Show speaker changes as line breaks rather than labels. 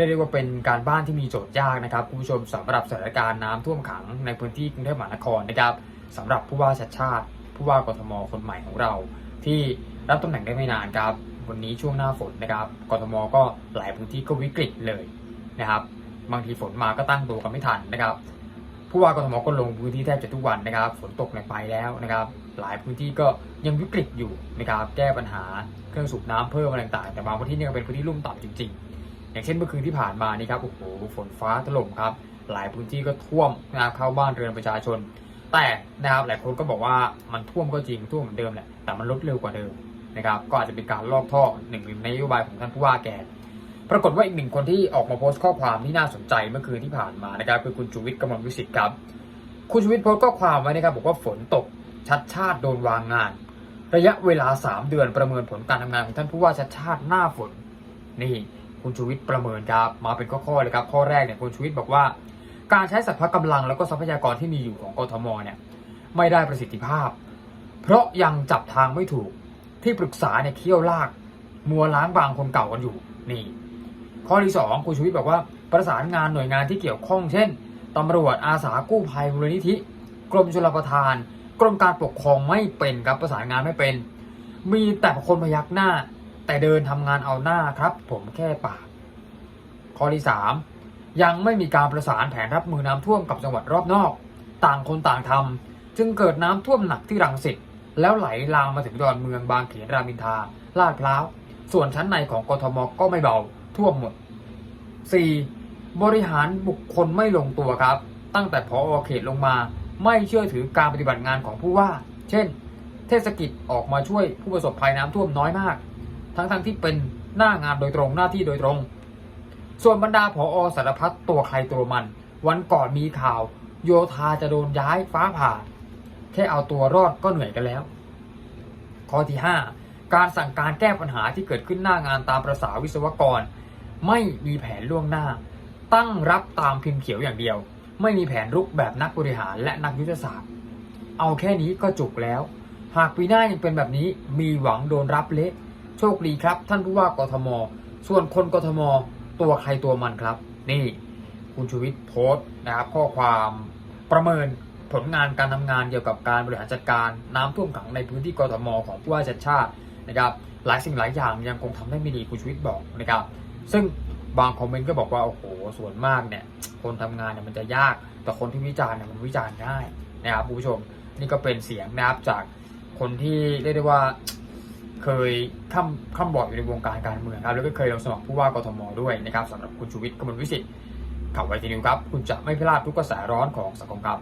เรียกได้ว่าเป็นการบ้านที่มีโจทย์ยากนะครับคุณผู้ชมสำหรับสถานการณ์น้ำท่วมขังในพื้นที่กรุงเทพมหานครนะครับสำหรับผู้ว่าชัดชาติ ผู้ว่ากทมคนใหม่ของเรา ที่รับตำแหน่งได้ไม่นานครับวันนี้ช่วงหน้าฝนนะครับกทมก็หลายพื้นที่ก็วิกฤตเลยนะครับบางทีฝนมาก็ตั้งตัวกันไม่ทันนะครับ ผู้ว่ากทมก็ลงพื้นที่แทบจะทุกวันนะครับ ฝนตกในไปแล้วนะครับ หลายพื้นที่ก็ยังวิกฤตอยู่นะครับ แก้ปัญหาเครื่องสูบน้ำเพิ่มอะไรต่างๆแต่บางพื้นที่นี่ก็เป็นพื้นที่ลุ่มต่ำจริง ๆ อย่างเช่นเมื่อคืนที่ผ่านมานี่ครับโอ้โหฝนฟ้าถล่มครับ หลายพื้นที่ก็ท่วมนะครับเข้าบ้านเรือนประชาชน แต่นะครับหลายคนก็บอกว่ามันท่วมก็จริงท่วมเหมือนเดิมแหละแต่มันลดเร็วกว่าเดิมนะครับ ก็อาจจะเป็นการลอกท่อหนึ่งในนโยบายของท่านผู้ว่าแกปรากฏว่าอีกหนึ่งคนที่ออกมาโพสต์ข้อความที่น่าสนใจเมื่อคืนที่ผ่านมานะครับคือคุณชูวิทย์กำมลวิสิทธิ์ครับคุณชูวิทย์โพสต์ข้อความไว้นะครับบอกว่าฝนตกชัดชาติโดนวางงาน ระยะเวลา 3 เดือนประเมินผลการทำงานของท่านผู้ว่าชัดชาติหน้าฝนนี่ คุณชูวิทย์ประเมินครับมาเป็นข้อๆเลยครับข้อแรกเนี่ยคุณชูวิทย์บอกว่า การใช้สัพพะกำลังแล้วก็ทรัพยากรที่มีอยู่ของกทมเนี่ยไม่ได้ประสิทธิภาพ เพราะยังจับทางไม่ถูกที่ปรึกษาเนี่ยเคี่ยวลาก มัวล้างบางคนเก่ากันอยู่นี่ ข้อที่สองคุณชูวิทย์บอกว่าประสานงานหน่วยงานที่เกี่ยวข้อง เช่นตำรวจอาสากู้ภัยมูลนิธิ กรมชลประทาน กรมการปกครองไม่เป็นครับประสานงานไม่เป็น มีแต่คนพยักหน้า แต่เดินทำงานเอาหน้าครับ ผมแค่ปากข้อที่สามยังไม่มีการประสานแผนรับมือน้ำท่วมกับจังหวัดรอบนอก ต่างคนต่างทำจึงเกิดน้ำท่วมหนักที่รังสิตแล้วไหลลามมาถึงดอนเมืองบางเขนรามอินทราลาดพร้าว ส่วนชั้นในของกทมก็ไม่เบา ท่วมหมด 4. บริหารบุคคลไม่ลงตัวครับ ตั้งแต่พอเขตลงมา ไม่เชื่อถือการปฏิบัติงานของผู้ว่า เช่น เทศกิจออกมาช่วยผู้ประสบภัยน้ำท่วมน้อยมาก ทั้งๆทที่เป็นหน้างานโดยตรงหน้าที่โดยตรง ส่วนบรรดาผอสารพัดตัวใครตัวมัน วันก่อนมีข่าว โยธาจะโดนย้ายฟ้าผ่า แค่เอาตัวรอดก็เหนื่อยกันแล้ว ข้อที่ 5 การสั่งการแก้ปัญหาที่เกิดขึ้นหน้างานตามประษาวิศวกร ไม่มีแผนล่วงหน้า ตั้งรับตามพิมพ์เขียวอย่างเดียว ไม่มีแผนรุกแบบนักบริหารและนักยุทธศาสตร์ เอาแค่นี้ก็จุกแล้ว หากปีหน้ายังเป็นแบบนี้มีหวังโดนรับเละ โชคดีครับ ท่านผู้ว่ากทม ส่วนคนกทม ตัวใครตัวมันครับ นี่คุณชูวิทย์โพสต์นะครับข้อความประเมินผลงานการทำงานเกี่ยวกับการบริหารจัดการน้ำท่วมขังในพื้นที่กทม ของผู้ว่าชัดชาตินะครับหลายสิ่งหลายอย่างยังคงทำได้ไม่ดีคุณชูวิทย์บอกนะครับซึ่งบางคอมเมนต์ก็บอกว่าโอ้โหส่วนมากเนี่ยคนทำงานเนี่ยมันจะยาก แต่คนที่วิจารณ์เนี่ยมันวิจารณ์ง่ายนะครับคุณผู้ชมนี่ก็เป็นเสียงนะครับจากคนที่เรียกได้ว่า เคยข้ามข้ามบอดอยู่ในวงการการเมืองครับแล้วก็เคยลงสมัครผู้ว่ากทมด้วยนะครับสำหรับคุณชูวิทย์กมลวิสิทธิ์ข่าวไวทีนิวครับ คุณจะไม่พลาดทุกกระแสร้อนของสังคมครับ